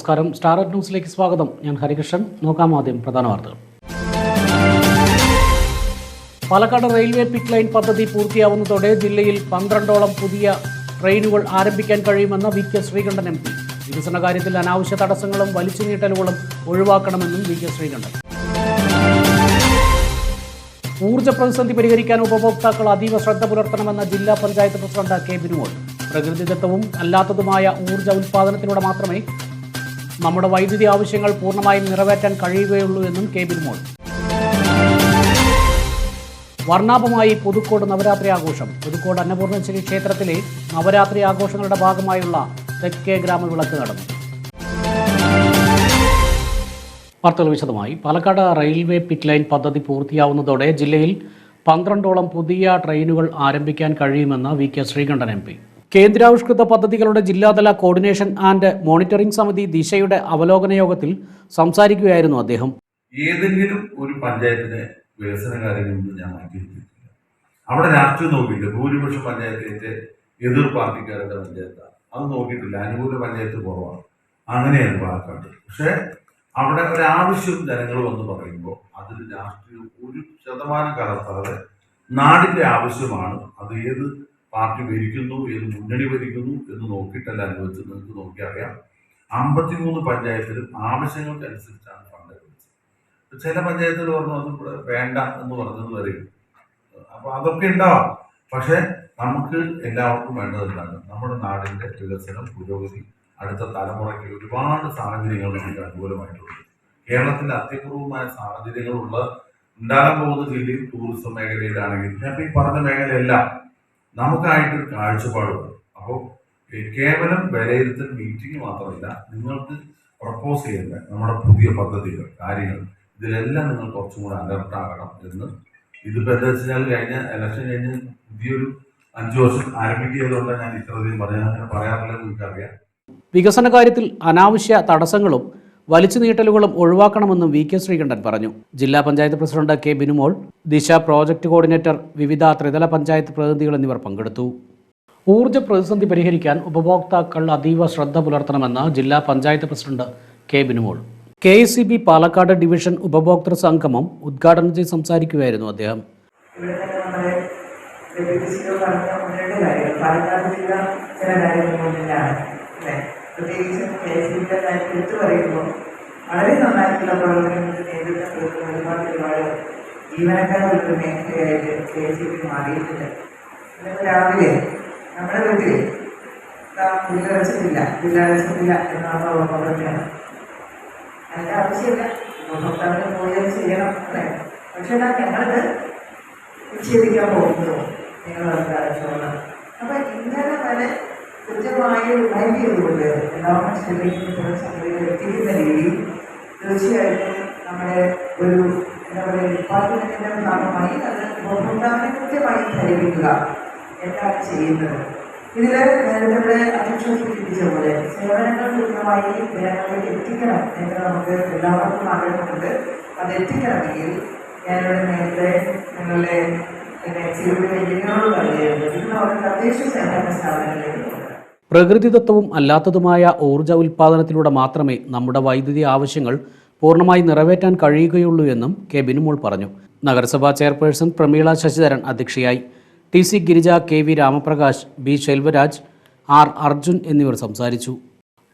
നമസ്കാരം. സ്റ്റാർ ന്യൂസിലേക്ക് സ്വാഗതം. ഞാൻ ഹരികൃഷ്ണൻ. നോക്കാം ആദ്യം പ്രധാന വാർത്തകൾ. പാലക്കാട് റെയിൽവേ പിക് ലൈൻ പദ്ധതി പൂർത്തിയാവുന്നതോടെ ജില്ലയിൽ പന്ത്രണ്ടോളം പുതിയ ട്രെയിനുകൾ ആരംഭിക്കാൻ കഴിയുമെന്ന് V K Sreekanthan M P. വികസന കാര്യത്തിൽ അനാവശ്യ തടസ്സങ്ങളും വലിച്ചു നീട്ടലുകളും ഒഴിവാക്കണമെന്നും വി കെ ശ്രീകണ്ഠൻ. ഊർജ പ്രതിസന്ധി പരിഹരിക്കാൻ ഉപഭോക്താക്കൾ അതീവ ശ്രദ്ധ പുലർത്തണമെന്ന ജില്ലാ പഞ്ചായത്ത് പ്രസിഡന്റ് കെ ബിനുമോൾ പ്രകൃതിദത്തവും അല്ലാത്തതുമായ ഊർജ ഉൽപ്പാദനത്തിലൂടെ മാത്രമേ നമ്മുടെ വൈദ്യുതി ആവശ്യങ്ങൾ പൂർണമായും നിറവേറ്റാൻ കഴിയുകയുള്ളൂ എന്നും കെ ബിൽമോൾ വർണാഭമായി പുതുക്കോട് നവരാത്രി ആഘോഷം. പുതുക്കോട് അന്നപൂർണശ്വരി ക്ഷേത്രത്തിലെ നവരാത്രി ആഘോഷങ്ങളുടെ ഭാഗമായുള്ള തെക്കേ ഗ്രാമവിളക്ക് നടന്നു. വാർത്തകൾ വിശദമായി. പാലക്കാട് റെയിൽവേ പിറ്റ് ലൈൻ പദ്ധതി പൂർത്തിയാവുന്നതോടെ ജില്ലയിൽ പന്ത്രണ്ടോളം പുതിയ ട്രെയിനുകൾ ആരംഭിക്കാൻ കഴിയുമെന്ന് V K Sreekanthan M P. കേന്ദ്രാവിഷ്കൃത പദ്ധതികളുടെ ജില്ലാതല കോർഡിനേഷൻ ആൻഡ് മോണിറ്ററിംഗ് സമിതി ദിശയുടെ അവലോകന യോഗത്തിൽ സംസാരിക്കുകയായിരുന്നു അദ്ദേഹം. ഏതെങ്കിലും ഒരു പഞ്ചായത്തിനെ വികസന കാര്യങ്ങളിൽ ഞാൻ മാറ്റിയിരിക്കില്ല അവിടെ രാഷ്ട്രീയം നോക്കിയില്ല ഭൂരിപക്ഷ പഞ്ചായത്തിന്റെ എതിർ പാർട്ടിക്കാരുടെ പഞ്ചായത്താണ്. അത് നോക്കിയിട്ടില്ല. അനുകൂല പഞ്ചായത്ത് കുറവാണ്. അങ്ങനെയാണ് പാലക്കാട്. പക്ഷേ അവിടെ ഒരാവശ്യം ജനങ്ങൾ വന്ന് പറയുമ്പോൾ അതിൽ രാഷ്ട്രീയം ഒരു ശതമാനം കലർത്താതെ നാടിന്റെ ആവശ്യമാണ്. അത് ഏത് പാർട്ടി ഭരിക്കുന്നു ഏത് മുന്നണി ഭരിക്കുന്നു എന്ന് നോക്കിയിട്ടല്ല അനുവദിച്ചത്. നിങ്ങൾക്ക് നോക്കി അറിയാം അമ്പത്തിമൂന്ന് പഞ്ചായത്തിലും ആവശ്യങ്ങൾക്ക് അനുസരിച്ചാണ് ഫണ്ട് അനുവദിച്ചത് ചില പഞ്ചായത്തുകൾ പറഞ്ഞു അത് വേണ്ട എന്ന് പറഞ്ഞത് വരെ. അപ്പോൾ അതൊക്കെ ഉണ്ടാവാം. പക്ഷേ നമുക്ക് എല്ലാവർക്കും വേണ്ടതെന്താണ് നമ്മുടെ നാടിന്റെ വികസനം പുരോഗതി അടുത്ത തലമുറയ്ക്ക് ഒരുപാട് സാഹചര്യങ്ങൾ നമുക്ക് അനുകൂലമായിട്ടുണ്ട്. കേരളത്തിന്റെ അത്യപൂർവമായ സാഹചര്യങ്ങളുള്ള ഉണ്ടാകാൻ പോകുന്ന ജില്ലയിൽ ടൂറിസം മേഖലയിലാണെങ്കിൽ ഞാൻ ഈ പറഞ്ഞ മേഖലയെല്ലാം. നമുക്കായിട്ടൊരു കാഴ്ചപ്പാടുണ്ട് അപ്പോൾ കേവലം വിലയിരുത്തൽ മീറ്റിംഗ് മാത്രമല്ല നിങ്ങൾക്ക് പ്രപ്പോസ് ചെയ്യുന്ന നമ്മുടെ പുതിയ പദ്ധതികൾ കാര്യങ്ങൾ ഇതിലെല്ലാം നിങ്ങൾ കുറച്ചും കൂടെ അലർട്ടാകണം എന്ന് ഇതിപ്പോൾ എന്താ വെച്ചാൽ കഴിഞ്ഞ ഇലക്ഷൻ കഴിഞ്ഞ് പുതിയൊരു അഞ്ചു വർഷം ആരംഭിക്കുകയതുകൊണ്ട് ഞാൻ ഇത്രയധികം പറയാൻ പറയാറില്ലെന്ന് എനിക്കറിയാം വികസന കാര്യത്തിൽ അനാവശ്യ തടസ്സങ്ങളും വലിച്ചു നീട്ടലുകളും ഒഴിവാക്കണമെന്നും വി കെ ശ്രീകണ്ഠൻ പറഞ്ഞു. ജില്ലാ പഞ്ചായത്ത് പ്രസിഡന്റ് കെ ബിനുമോൾ ദിശ പ്രോജക്ട് കോർഡിനേറ്റർ വിവിധ ത്രിതല പഞ്ചായത്ത് പ്രതിനിധികൾ എന്നിവർ പങ്കെടുത്തു. ഊർജ പ്രതിസന്ധി പരിഹരിക്കാൻ ഉപഭോക്താക്കൾ അതീവ ശ്രദ്ധ പുലർത്തണമെന്ന് ജില്ലാ panchayat president K Binumol. K S C B Palakkad division ഉപഭോക്തൃ സംഗമം ഉദ്ഘാടനം ചെയ്ത് സംസാരിക്കുകയായിരുന്നു അദ്ദേഹം. പാലക്കാട് ജില്ല ചില കാര്യങ്ങൾ പ്രത്യേകിച്ചും ഫേസ്ബുക്കിന്റെ എസ് ബിയുടെ കാര്യം എടുത്തു പറയുമ്പോൾ വളരെ നന്നായിട്ടുള്ള പ്രവർത്തനങ്ങൾക്ക് നേതൃത്വം കൊടുക്കുന്ന ഒരുപാട് ഒരുപാട് ജീവനക്കാരുടെ മേഖലയായിട്ട് ഫേസ്ബുക്ക് മാറിയിട്ടുണ്ട്. രാവിലെ നമ്മുടെ വീട്ടിൽ പുല്ലടച്ചിട്ടില്ല പുല്ലടച്ചിട്ടില്ല എന്നുള്ള ഓർമ്മപ്പെടുത്തുകയാണ് അതിന്റെ ആവശ്യമില്ല. ഉപഭോക്താവിന് പോയി ചെയ്യണം അല്ലേ? പക്ഷേ എന്നാൽ ഞങ്ങളത് പോകുന്നു നിങ്ങൾ മനസ്സിലാക്കിയോളാം അപ്പം ഇങ്ങനെ വരെ കൃത്യമായി റിമൈൻഡ് ചെയ്തുകൊണ്ട് എല്ലാ മനുഷ്യരിലേക്കും ഇത്തരം സംഗതികൾ എത്തിക്കുന്ന രീതിയിൽ തീർച്ചയായിട്ടും നമ്മുടെ ഒരു എന്താ പറയുക ഡിപ്പാർട്ട്മെന്റിന്റെ ഭാഗമായി അത് ഉപഭോക്താവിനെ കൃത്യമായി ധരിപ്പിക്കുക എന്താണ് ചെയ്യുന്നത്. ഇതിൽ നേരത്തെ അധ്യക്ഷൻ സൂചിപ്പിച്ച പോലെ സേവനങ്ങൾ കൃത്യമായി ജനങ്ങളിലേക്ക് എത്തിക്കണം എന്ന് നമുക്ക് എല്ലാവർക്കും ആഗ്രഹമുണ്ട്. അത് എത്തിക്കണമെങ്കിൽ ഞാനിവിടെ നേരത്തെ നിങ്ങളുടെ പിന്നെ സിവിൽ എഞ്ചിനീയറോട് ഇന്ന് അവിടെ തദ്ദേശ സേവന സ്ഥാപനങ്ങളിലേക്ക് പ്രകൃതിദത്തവും അല്ലാത്തതുമായ ഊർജ ഉൽപ്പാദനത്തിലൂടെ മാത്രമേ നമ്മുടെ വൈദ്യുതി ആവശ്യങ്ങൾ പൂർണമായി നിറവേറ്റാൻ കഴിയുകയുള്ളൂ എന്നും കെ ബിനുമോൾ പറഞ്ഞു. നഗരസഭാ ചെയർപേഴ്സൺ പ്രമീള ശശിധരൻ അധ്യക്ഷയായി. T C Girija K V Ramaprakash B Selvaraj R Arjun എന്നിവർ സംസാരിച്ചു.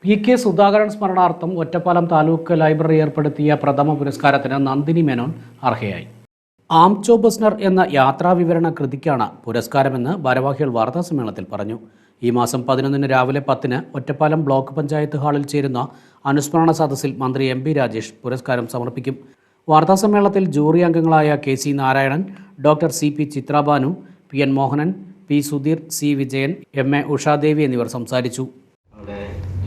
പി കെ സുധാകരൻ സ്മരണാർത്ഥം ഒറ്റപ്പാലം താലൂക്ക് ലൈബ്രറി ഏർപ്പെടുത്തിയ പ്രഥമ പുരസ്കാരത്തിന് നന്ദിനി മേനോൻ അർഹയായി. ആംചോ ബസ്നർ എന്ന യാത്രാവിവരണ കൃതിക്കാണ് പുരസ്കാരമെന്ന് ഭാരവാഹികൾ വാർത്താസമ്മേളനത്തിൽ പറഞ്ഞു. ഈ മാസം പതിനൊന്നിന് രാവിലെ പത്തിന് ഒറ്റപ്പാലം ബ്ലോക്ക് പഞ്ചായത്ത് ഹാളിൽ ചേരുന്ന അനുസ്മരണ സദസ്സിൽ മന്ത്രി എം പി രാജേഷ് പുരസ്കാരം സമർപ്പിക്കും. വാർത്താസമ്മേളനത്തിൽ ജൂറി അംഗങ്ങളായ K C Narayanan doctor C P Chitrabhanu P N Mohanan P Sudheer C Vijayan M A Ushadevi എന്നിവർ സംസാരിച്ചു.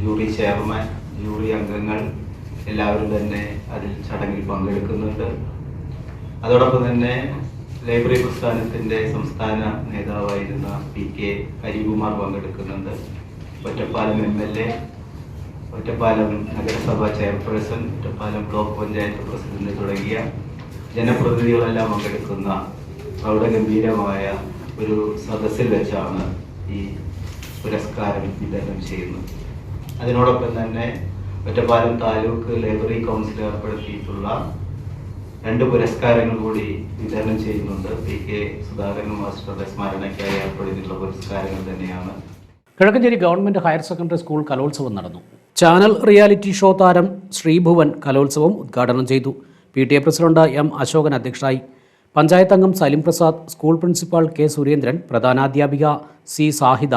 ജൂറി ചെയർമാൻ ജൂറി അംഗങ്ങൾ എല്ലാവരും തന്നെ അതിൽ ചടങ്ങിൽ പങ്കെടുക്കുന്നുണ്ട്. അതോടൊപ്പം തന്നെ ലൈബ്രറി പ്രസ്ഥാനത്തിന്റെ സംസ്ഥാന നേതാവായിരുന്ന പി കെ ഹരികുമാർ പങ്കെടുക്കുന്നുണ്ട്. Ottapalam M L A Ottapalam നഗരസഭാ chairperson Ottapalam block panchayat president തുടങ്ങിയ ജനപ്രതിനിധികളെല്ലാം പങ്കെടുക്കുന്ന പ്രൗഢഗംഭീരമായ ഒരു സദസ്സിൽ വെച്ചാണ് ഈ പുരസ്കാരം വിതരണം ചെയ്യുന്നത്. അതിനോടൊപ്പം തന്നെ ഒറ്റപ്പാലം താലൂക്ക് ലൈബ്രറി കൗൺസിൽ ഏർപ്പെടുത്തിയിട്ടുള്ള രണ്ട് പുരസ്കാരങ്ങൾ കൂടി വിതരണം ചെയ്യുന്നുണ്ട്. പി കെ സുധാകരൻ മാസ്റ്ററുടെ സ്മരണയ്ക്കായി ഏർപ്പെടുത്തിയിട്ടുള്ള പുരസ്കാരങ്ങൾ തന്നെയാണ്. Kizhakkanchery government higher secondary school Kalolsavam നടന്നു. ചാനൽ റിയാലിറ്റി ഷോ താരം ശ്രീഭുവൻ കലോത്സവം ഉദ്ഘാടനം ചെയ്തു. P T A president M Ashokan അധ്യക്ഷനായി. പഞ്ചായത്ത് അംഗം Salim Prasad school principal K Surendran പ്രധാനാധ്യാപിക C Sahida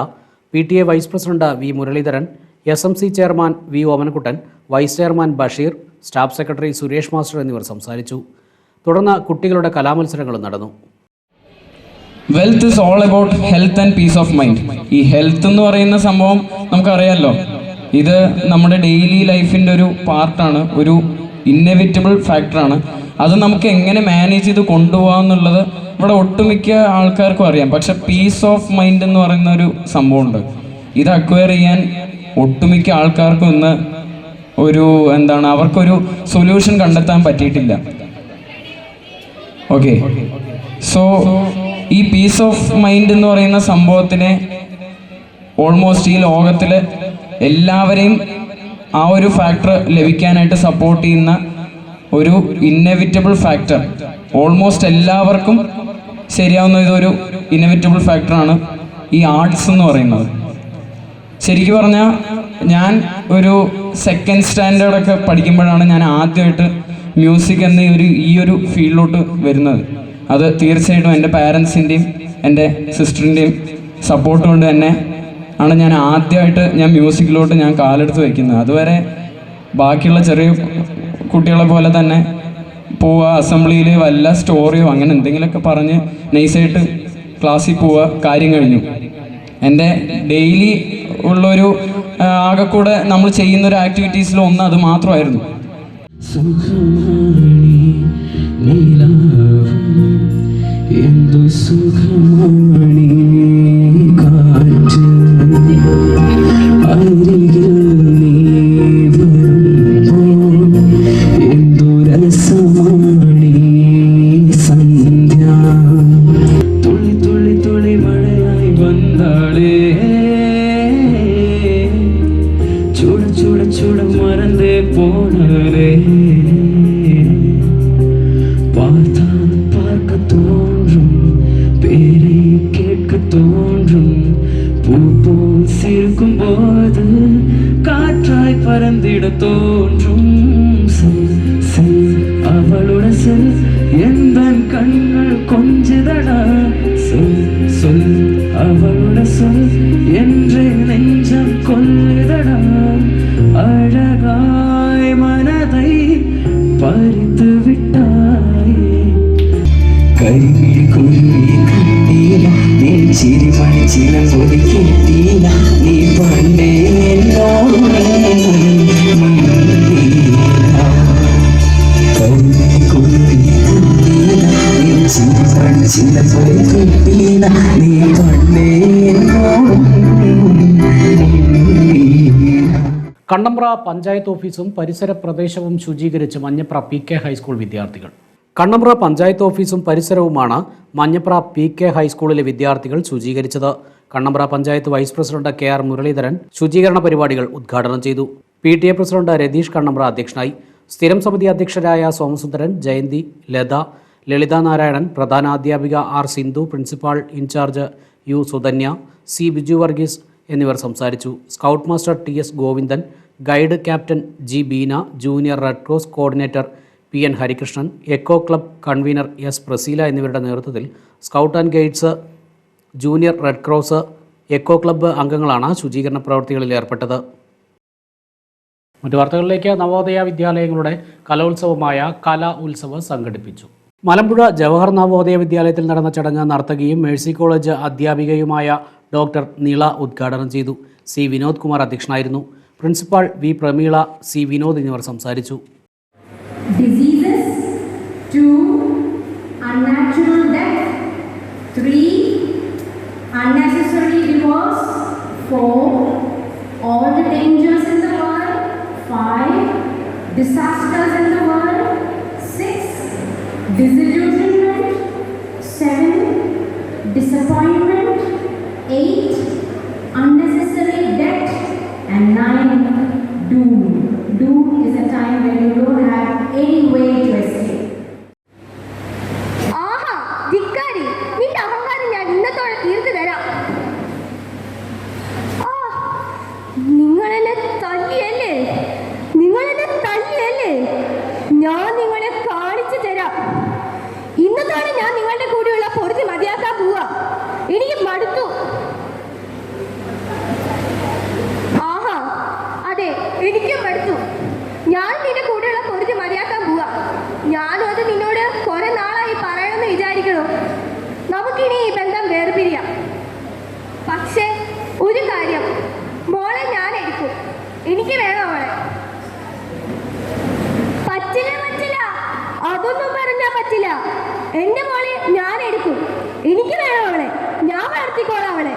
P T A vice president V Muraleedharan S M C chairman V Omanakuttan vice chairman Basheer staff secretary Suresh master എന്നിവർ സംസാരിച്ചു. തുടർന്ന് കുട്ടികളുടെ കലാമത്സരങ്ങളും നടന്നു. Wealth is all about health and peace of mind ഈ health എന്ന് പറയുന്ന സംഭവം നമുക്കറിയാമല്ലോ ഇത് നമ്മുടെ ഡെയിലി ലൈഫിന്റെ ഒരു പാർട്ടാണ് ഒരു ഇന്നെവിറ്റബിൾ ഫാക്ടറാണ് അത് നമുക്ക് എങ്ങനെ മാനേജ് ചെയ്ത് കൊണ്ടുപോകാം എന്നുള്ളത് ഇവിടെ ഒട്ടുമിക്ക ആൾക്കാർക്കും അറിയാം. പക്ഷെ പീസ് ഓഫ് മൈൻഡ് എന്ന് പറയുന്ന ഒരു സംഭവമുണ്ട്. ഇത് അക്വയർ ചെയ്യാൻ ഒട്ടുമിക്ക ആൾക്കാർക്കും ഇന്ന് ഒരു എന്താണ് അവർക്കൊരു സൊല്യൂഷൻ കണ്ടെത്താൻ പറ്റിയിട്ടില്ല. ഓക്കെ സോ ഈ പീസ് ഓഫ് മൈൻഡ് എന്ന് പറയുന്ന സംഭവത്തിനെ ഓൾമോസ്റ്റ് ഈ ലോകത്തിൽ എല്ലാവരെയും ആ ഒരു ഫാക്ടർ ലഭിക്കാനായിട്ട് സപ്പോർട്ട് ചെയ്യുന്ന ഒരു ഇന്നെവിറ്റബിൾ ഫാക്ടർ ഓൾമോസ്റ്റ് എല്ലാവർക്കും ശരിയാവുന്ന ഇതൊരു ഇന്നവിറ്റബിൾ ഫാക്ടറാണ് ഈ ആർട്സ് എന്ന് പറയുന്നത്. ശരിക്കും പറഞ്ഞാൽ ഞാൻ ഒരു സെക്കൻഡ് സ്റ്റാൻഡേർഡൊക്കെ പഠിക്കുമ്പോഴാണ് ഞാൻ ആദ്യമായിട്ട് മ്യൂസിക് എന്ന ഒരു ഈ ഒരു ഫീൽഡിലോട്ട് വരുന്നത്. അത് തീർച്ചയായിട്ടും എന്റെ പാരൻസിന്റെയും എന്റെ സിസ്റ്ററിന്റെയും സപ്പോർട്ട് കൊണ്ട് തന്നെ ആണ് ഞാൻ ആദ്യമായിട്ട് ഞാൻ മ്യൂസിക്കിലോട്ട് ഞാൻ കാലെടുത്ത് വയ്ക്കുന്നത്. അതുവരെ ബാക്കിയുള്ള ചെറിയ കുട്ടികളെ പോലെ തന്നെ പോവുക അസംബ്ലിയിൽ വല്ല സ്റ്റോറിയോ അങ്ങനെ എന്തെങ്കിലുമൊക്കെ പറഞ്ഞ് നൈസായിട്ട് ക്ലാസ്സിൽ പോവുക കാര്യം കഴിഞ്ഞു. എന്റെ ഡെയിലി ഉള്ളൊരു ആ, ആകെ കൂടെ നമ്മൾ ചെയ്യുന്ന ഒരു ആക്ടിവിറ്റീസിൽ ഒന്ന് അത് മാത്രമായിരുന്നു. നീ നീ. കണ്ണമ്പ്ര പഞ്ചായത്ത് ഓഫീസും പരിസര പ്രദേശവും ശുചീകരിച്ച് Manjapra P K high school വിദ്യാർത്ഥികൾ കണ്ണമ്പ്ര പഞ്ചായത്ത് ഓഫീസും പരിസരവുമാണ് മഞ്ഞപ്ര പി കെ ഹൈസ്കൂളിലെ വിദ്യാർത്ഥികൾ ശുചീകരിച്ചത്. Kannambra panchayat vice president K R Muraleedharan ശുചീകരണ പരിപാടികൾ ഉദ്ഘാടനം ചെയ്തു. P T A president Ratheesh Kannambra അധ്യക്ഷനായി. സ്ഥിരം സമിതി അധ്യക്ഷരായ Somasundaran Jayanthi Latha Lalitha Narayanan പ്രധാനാധ്യാപിക R Sindhu principal incharge U Sudhanya C Biju Varghese എന്നിവർ സംസാരിച്ചു. Scout master T S Govindan guide captain G Beena junior red cross coordinator P N Harikrishnan eco club convener S Praseela എന്നിവരുടെ നേതൃത്വത്തിൽ scout and guides junior red cross eco club അംഗങ്ങളാണ് ശുചീകരണ പ്രവൃത്തികളിൽ ഏർപ്പെട്ടത്. മറ്റു വാർത്തകളിലേക്ക് നവോദയ വിദ്യാലയങ്ങളുടെ കലോത്സവമായ കലാ ഉത്സവ് സംഘടിപ്പിച്ചു. മലമ്പുഴ ജവഹർ നവോദയ വിദ്യാലയത്തിൽ നടന്ന ചടങ്ങ് നർത്തകിയും മേഴ്സി കോളേജ് അധ്യാപികയുമായ ഡോക്ടർ നീള ഉദ്ഘാടനം ചെയ്തു. സി വിനോദ് കുമാർ അധ്യക്ഷനായിരുന്നു. Principal V Prameela C Vinod എന്നിവർ സംസാരിച്ചു. Dangers in the world, five, disasters in the world, six, disillusionment, എന്റെ മോളെ ഞാൻ എടുക്കും. എനിക്ക് വേണം അവളെ. ഞാൻ വളർത്തിക്കോളാം അവളെ.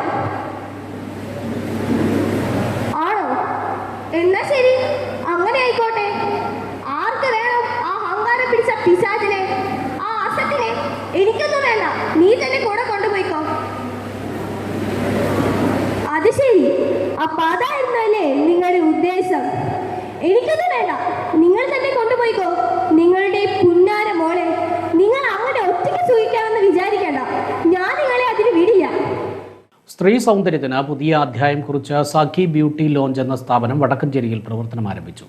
ആണോ? എന്നാ ശരി. അങ്ങനെ ആയിക്കോട്ടെ. ആർക്ക് വേണം ആ അഹങ്കാരം പിടിച്ച പിശാചിനെ ആ അസത്തിനെ? എനിക്കൊന്നും വേണ്ട. നീ തന്നെ കൂടെ കൊണ്ടുപോയിക്കോ. അത് ശരി. അപ്പൊ അതായിരുന്നല്ലേ നിങ്ങളുടെ ഉദ്ദേശം. എനിക്കൊന്നും വേണ്ട. നിങ്ങൾ തന്നെ കൊണ്ടുപോയിക്കോ. നിങ്ങളുടെ സ്ത്രീ സൗന്ദര്യത്തിന് പുതിയ അധ്യായം കുറിച്ച് സഖി ബ്യൂട്ടി ലോഞ്ച് എന്ന സ്ഥാപനം വടക്കഞ്ചേരിയിൽ പ്രവർത്തനം ആരംഭിച്ചു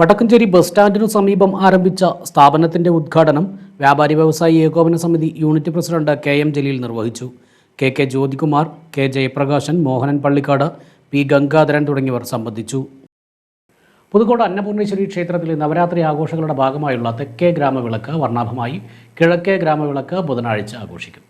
വടക്കഞ്ചേരി ബസ് സ്റ്റാൻഡിനു സമീപം ആരംഭിച്ച സ്ഥാപനത്തിന്റെ ഉദ്ഘാടനം വ്യാപാരി വ്യവസായി ഏകോപന സമിതി unit president K M Jaleel നിർവഹിച്ചു. K K Jyothikumar K Jayaprakashan Mohanan Pallikkad P Gangadharan തുടങ്ങിയവർ സംബന്ധിച്ചു. പുതുക്കോട് അന്നപൂർണേശ്വരി ക്ഷേത്രത്തിലെ നവരാത്രി ആഘോഷങ്ങളുടെ ഭാഗമായുള്ള തെക്കേ ഗ്രാമവിളക്ക് വർണാഭമായി കിഴക്കേ ഗ്രാമവിളക്ക് ബുധനാഴ്ച ആഘോഷിക്കും.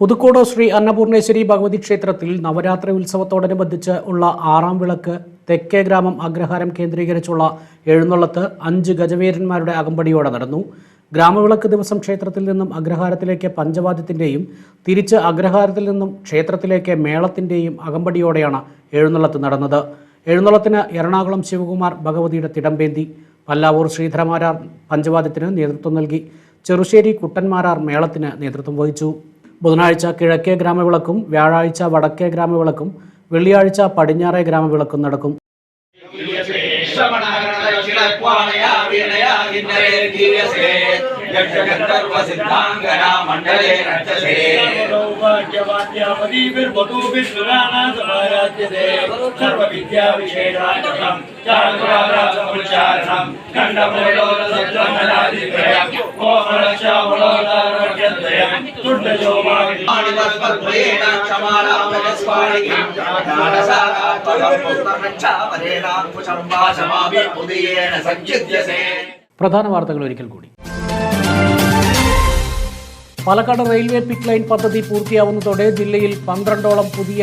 പുതുക്കോട് ശ്രീ അന്നപൂർണേശ്വരി ഭഗവതി ക്ഷേത്രത്തിൽ നവരാത്രി ഉത്സവത്തോടനുബന്ധിച്ച് ഉള്ള ആറാം വിളക്ക് തെക്കേ ഗ്രാമം അഗ്രഹാരം കേന്ദ്രീകരിച്ചുള്ള എഴുന്നള്ളത്ത് അഞ്ച് ഗജവീരന്മാരുടെ അകമ്പടിയോടെ നടന്നു. ഗ്രാമവിളക്ക് ദിവസം ക്ഷേത്രത്തിൽ നിന്നും അഗ്രഹാരത്തിലേക്ക് പഞ്ചവാദ്യത്തിന്റെയും തിരിച്ച് അഗ്രഹാരത്തിൽ നിന്നും ക്ഷേത്രത്തിലേക്ക് മേളത്തിന്റെയും അകമ്പടിയോടെയാണ് എഴുന്നള്ളത്ത് നടന്നത്. എഴുന്നള്ളത്തിന് എറണാകുളം ശിവകുമാർ ഭഗവതിയുടെ തിടമ്പേന്തി. പല്ലാവൂർ ശ്രീധരമാരാർ പഞ്ചവാദ്യത്തിന് നേതൃത്വം നൽകി. ചെറുശ്ശേരി കുട്ടന്മാരാർ മേളത്തിന് നേതൃത്വം വഹിച്ചു. ബുധനാഴ്ച കിഴക്കേ ഗ്രാമവിളക്കും വ്യാഴാഴ്ച വടക്കേ ഗ്രാമവിളക്കും വെള്ളിയാഴ്ച പടിഞ്ഞാറേ ഗ്രാമവിളക്കും നടക്കും. മണ്ഡലേ സഞ്ജിത്യസേ പ്രധാന വാർത്തകൾ ഒരിക്കൽ കൂടി പാലക്കാട് റെയിൽവേ പിക്ക് ലൈൻ പദ്ധതി പൂർത്തിയാവുന്നതോടെ ജില്ലയിൽ പന്ത്രണ്ടോളം പുതിയ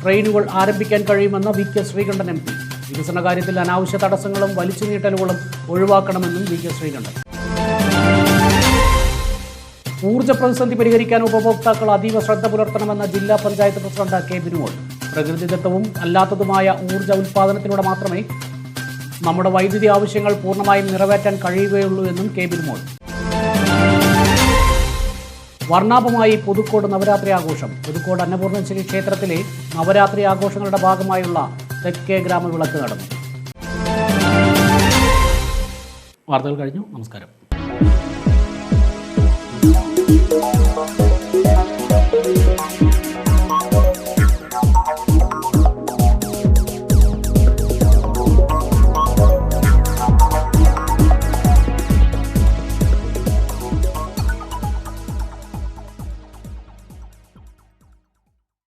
ട്രെയിനുകൾ ആരംഭിക്കാൻ കഴിയുമെന്ന V K Sreekandan M P. വികസന കാര്യത്തിൽ അനാവശ്യ തടസ്സങ്ങളും വലിച്ചുനീട്ടലുകളും ഒഴിവാക്കണമെന്നും വി കെ ശ്രീകണ്ഠൻ. ഊർജ പ്രതിസന്ധി പരിഹരിക്കാൻ ഉപഭോക്താക്കൾ അതീവ ശ്രദ്ധ പുലർത്തണമെന്ന ജില്ലാ പഞ്ചായത്ത് പ്രസിഡന്റ് കെ ബിനുമോൾ പ്രകൃതിദത്തവും അല്ലാത്തതുമായ ഊർജ ഉൽപ്പാദനത്തിലൂടെ മാത്രമേ നമ്മുടെ വൈദ്യുതി ആവശ്യങ്ങൾ പൂർണമായും നിറവേറ്റാൻ കഴിയുകയുള്ളൂ എന്നും കെ ബിനുമോൾ വർണാഭമായി പുതുക്കോട് നവരാത്രി ആഘോഷം. പുതുക്കോട് അന്നപൂർണശ്വരി ക്ഷേത്രത്തിലെ നവരാത്രി ആഘോഷങ്ങളുടെ ഭാഗമായുള്ള തെക്കേ ഗ്രാമവിളക്ക് നടന്നു. വാർത്തകൾ കഴിഞ്ഞു. നമസ്കാരം.